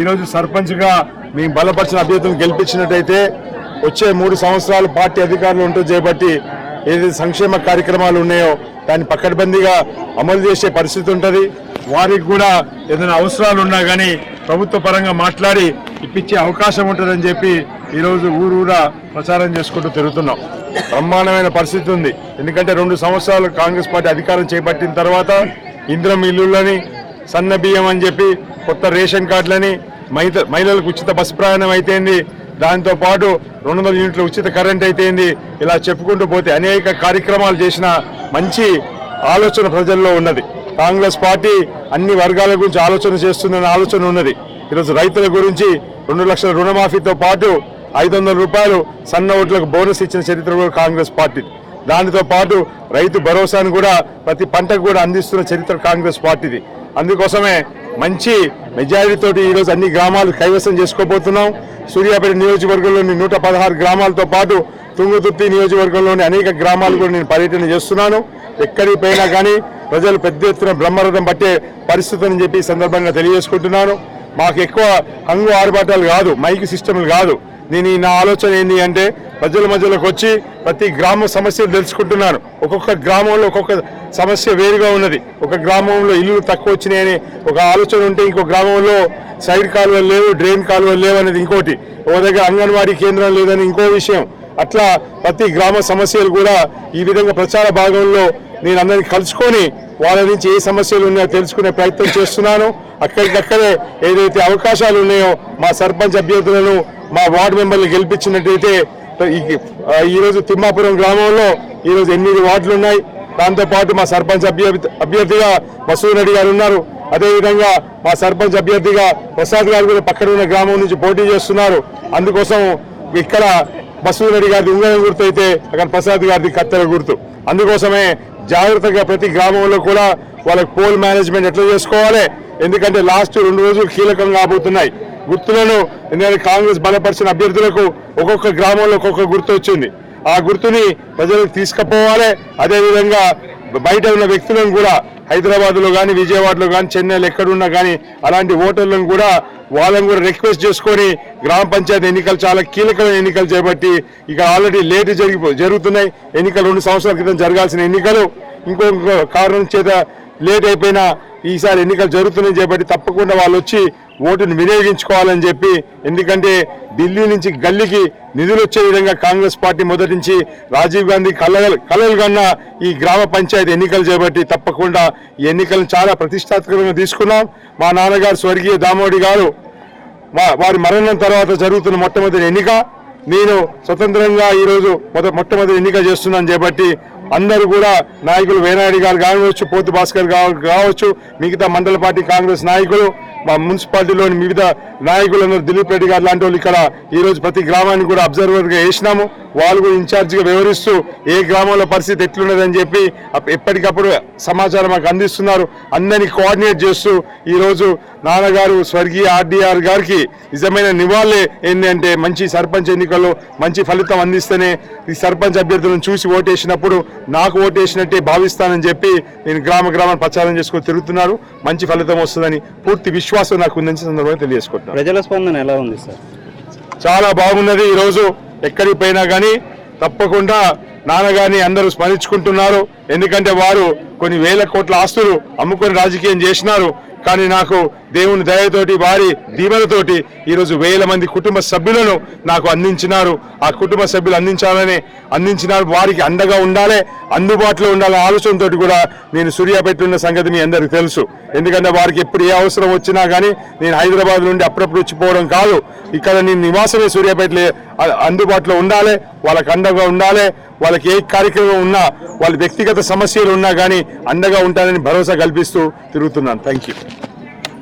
ఈరోజు సర్పంచ్గా మేము బలపరిచిన అభ్యర్థులను గెలిపించినట్టయితే వచ్చే మూడు సంవత్సరాలు పార్టీ అధికారులు ఉంటూ చేపట్టి ఏదైతే సంక్షేమ కార్యక్రమాలు ఉన్నాయో దాన్ని పక్కడబందీగా అమలు చేసే పరిస్థితి ఉంటుంది. వారికి కూడా ఏదైనా అవసరాలు ఉన్నా కానీ ప్రభుత్వ పరంగా మాట్లాడి ఇప్పించే అవకాశం ఉంటుందని చెప్పి ఈరోజు ఊరూరా ప్రచారం చేసుకుంటూ తిరుగుతున్నాం. బ్రహ్మాండమైన పరిస్థితి ఉంది. ఎందుకంటే రెండు సంవత్సరాలు కాంగ్రెస్ పార్టీ అధికారం చేపట్టిన తర్వాత ఇంద్రం ఇల్లులని సన్న బియ్యం అని చెప్పి కొత్త రేషన్ కార్డులని మహిళలకు ఉచిత బస్సు ప్రయాణం అయితేంది దాంతోపాటు రెండు వందల యూనిట్ల ఉచిత కరెంట్ అయితేంది ఇలా చెప్పుకుంటూ పోతే అనేక కార్యక్రమాలు చేసిన మంచి ఆలోచన ప్రజల్లో ఉన్నది. కాంగ్రెస్ పార్టీ అన్ని వర్గాల గురించి ఆలోచన చేస్తుందనే ఆలోచన ఉన్నది. ఈరోజు రైతుల గురించి రెండు లక్షల రుణమాఫీతో పాటు ఐదు వందల రూపాయలు సన్న ఓట్లకు బోనస్ ఇచ్చిన చరిత్ర కూడా కాంగ్రెస్ పార్టీ. దానితో పాటు రైతు భరోసాను కూడా ప్రతి పంటకు కూడా అందిస్తున్న చరిత్ర కాంగ్రెస్ పార్టీది. అందుకోసమే మంచి మెజారిటీతో ఈరోజు అన్ని గ్రామాలు కైవసం చేసుకోబోతున్నాం. సూర్యాపేట నియోజకవర్గంలోని నూట పదహారు గ్రామాలతో పాటు తుంగతుర్తి నియోజకవర్గంలోని అనేక గ్రామాలు కూడా నేను పర్యటన చేస్తున్నాను. ఎక్కడికి పోయినా కానీ ప్రజలు పెద్ద ఎత్తున బ్రహ్మరథం పట్టే పరిస్థితి అని చెప్పి సందర్భంగా తెలియజేసుకుంటున్నాను. మాకు ఎక్కువ హంగు ఆర్భాటాలు కాదు మైక్ సిస్టమ్లు కాదు. నేను నా ఆలోచన ఏంటి అంటే ప్రజల మధ్యలోకి వచ్చి ప్రతి గ్రామ సమస్యలు తెలుసుకుంటున్నాను ఒక్కొక్క గ్రామంలో ఒక్కొక్క సమస్య వేరుగా ఉన్నది. ఒక గ్రామంలో ఇల్లు తక్కువ వచ్చినాయని ఒక ఆలోచన ఉంటే ఇంకో గ్రామంలో సైడ్ కాలువలు లేవు డ్రైన్ కాలువలు లేవు అనేది ఇంకోటి. ఒక దగ్గర అంగన్వాడీ కేంద్రం లేదని ఇంకో విషయం. అట్లా ప్రతి గ్రామ సమస్యలు కూడా ఈ విధంగా ప్రచార భాగంలో నేను అందరిని కలుసుకొని వాళ్ళ నుంచి ఏ సమస్యలు ఉన్నాయో తెలుసుకునే ప్రయత్నం చేస్తున్నాను. అక్కడికక్కడే ఏదైతే అవకాశాలు ఉన్నాయో మా సర్పంచ్ అభ్యర్థులను మా వార్డు మెంబర్లు గెలిపించినట్టయితే ఈరోజు తిమ్మాపురం గ్రామంలో ఈరోజు ఎనిమిది వార్డులు ఉన్నాయి. దాంతో పాటు మా సర్పంచ్ అభ్యర్థిగా మసూద్ రెడ్డి గారు ఉన్నారు. అదేవిధంగా మా సర్పంచ్ అభ్యర్థిగా ప్రసాద్ గారు కూడా పక్కన ఉన్న గ్రామం నుంచి పోటీ చేస్తున్నారు. అందుకోసం ఇక్కడ మసూద్ రెడ్డి గారిది ఉంగరం గుర్తు అయితే అక్కడ ప్రసాద్ గారిది కత్తెర గుర్తు. అందుకోసమే జాగ్రత్తగా ప్రతి గ్రామంలో కూడా వాళ్ళకి పోల్ మేనేజ్మెంట్ ఎట్లా చేసుకోవాలి? ఎందుకంటే లాస్ట్ రెండు రోజులు కీలకం కాబోతున్నాయి. గుర్తులను ఎందుకంటే కాంగ్రెస్ బలపరిచిన అభ్యర్థులకు ఒక్కొక్క గ్రామంలో ఒక్కొక్క గుర్తు వచ్చింది. ఆ గుర్తుని ప్రజలకు తీసుకుపోవాలి. అదేవిధంగా బయట ఉన్న వ్యక్తులను కూడా హైదరాబాద్లో కానీ విజయవాడలో కానీ చెన్నైలో ఎక్కడున్నా కానీ అలాంటి ఓటర్లను కూడా వాళ్ళని కూడా రిక్వెస్ట్ చేసుకొని గ్రామ పంచాయతీ ఎన్నికలు చాలా కీలకమైన ఎన్నికలు చేపట్టి ఇక ఆల్రెడీ లేట్ జరిగి జరుగుతున్నాయి. ఎన్నికలు రెండు సంవత్సరాల క్రితం జరగాల్సిన ఎన్నికలు. ఇంకొక కారణం చేత లేట్ అయిపోయినా ఈసారి ఎన్నికలు జరుగుతున్నాయి చేపట్టి తప్పకుండా వాళ్ళు వచ్చి ఓటును వినియోగించుకోవాలని చెప్పి ఎందుకంటే ఢిల్లీ నుంచి గల్లీకి నిధులు వచ్చే విధంగా కాంగ్రెస్ పార్టీ మొదటి నుంచి రాజీవ్ గాంధీ కలలు కలలు కన్నా ఈ గ్రామ పంచాయతీ ఎన్నికలు చేపట్టి తప్పకుండా ఈ ఎన్నికలను చాలా ప్రతిష్టాత్మకంగా తీసుకున్నాం. మా నాన్నగారు స్వర్గీయ దామోడి గారు వారి మరణం తర్వాత జరుగుతున్న మొట్టమొదటి ఎన్నిక. నేను స్వతంత్రంగా ఈరోజు మొద మొట్టమొదటి ఎన్నిక చేస్తున్నాను చేపట్టి అందరూ కూడా నాయకులు వేనాయుడు గారు కావచ్చు పోతు భాస్కర్ గారు కావచ్చు మిగతా మండల పార్టీ కాంగ్రెస్ నాయకులు మా మున్సిపాలిటీలోని వివిధ నాయకులందరూ దిలీప్ రెడ్డి గారు లాంటి వాళ్ళు ఇక్కడ ఈరోజు ప్రతి గ్రామాన్ని కూడా అబ్జర్వర్గా వేసినాము. వాళ్ళు కూడా ఇన్ఛార్జిగా వివరిస్తూ ఏ గ్రామంలో పరిస్థితి ఎట్లున్నదని చెప్పి ఎప్పటికప్పుడు సమాచారం మాకు అందిస్తున్నారు. అందరినీ కోఆర్డినేట్ చేస్తూ ఈరోజు నాన్నగారు స్వర్గీయ ఆర్డీఆర్ గారికి నిజమైన నివాళే ఏంటంటే మంచి సర్పంచ్ ఎన్నికల్లో మంచి ఫలితం అందిస్తేనే ఈ సర్పంచ్ అభ్యర్థులను చూసి ఓటేసినప్పుడు నాకు ఓటేసినట్టే భావిస్తానని చెప్పి నేను గ్రామ గ్రామాన్ని ప్రచారం చేసుకుని తిరుగుతున్నారు. మంచి ఫలితం వస్తుందని పూర్తి విశ్వాసం నాకు ఉందని సందర్భంగా తెలియజేసుకుంటున్నాను. ప్రజల స్పందన ఎలా ఉంది సార్? చాలా బాగున్నది. ఈరోజు ఎక్కడికి పోయినా కానీ తప్పకుండా నాన్నగారిని అందరూ స్మరించుకుంటున్నారు. ఎందుకంటే వారు కొన్ని వేల కోట్ల ఆస్తులు అమ్ముకొని రాజకీయం చేసినారు. కానీ నాకు దేవుని దయతోటి వారి దీవెనతోటి ఈరోజు వేల మంది కుటుంబ సభ్యులను నాకు అందించినారు. ఆ కుటుంబ సభ్యులు అందించాలని అందించినారు. వారికి అండగా ఉండాలి అందుబాటులో ఉండాలనే ఆలోచనతో కూడా నేను సూర్యాపేట ఉన్న సంగతి మీ అందరికీ తెలుసు. ఎందుకంటే వారికి ఎప్పుడు ఏ అవసరం వచ్చినా కానీ నేను హైదరాబాద్ నుండి అప్పుడప్పుడు వచ్చిపోవడం కాదు. ఇక్కడ నేను నివాసమే సూర్యాపేటలో అందుబాటులో ఉండాలి వాళ్ళకి అండగా ఉండాలి వాళ్ళకి ఏ కార్యక్రమం ఉన్నా వాళ్ళ వ్యక్తిగత సమస్యలు ఉన్నా కానీ అండగా ఉంటానని భరోసా కల్పిస్తూ తిరుగుతున్నాను. Thank you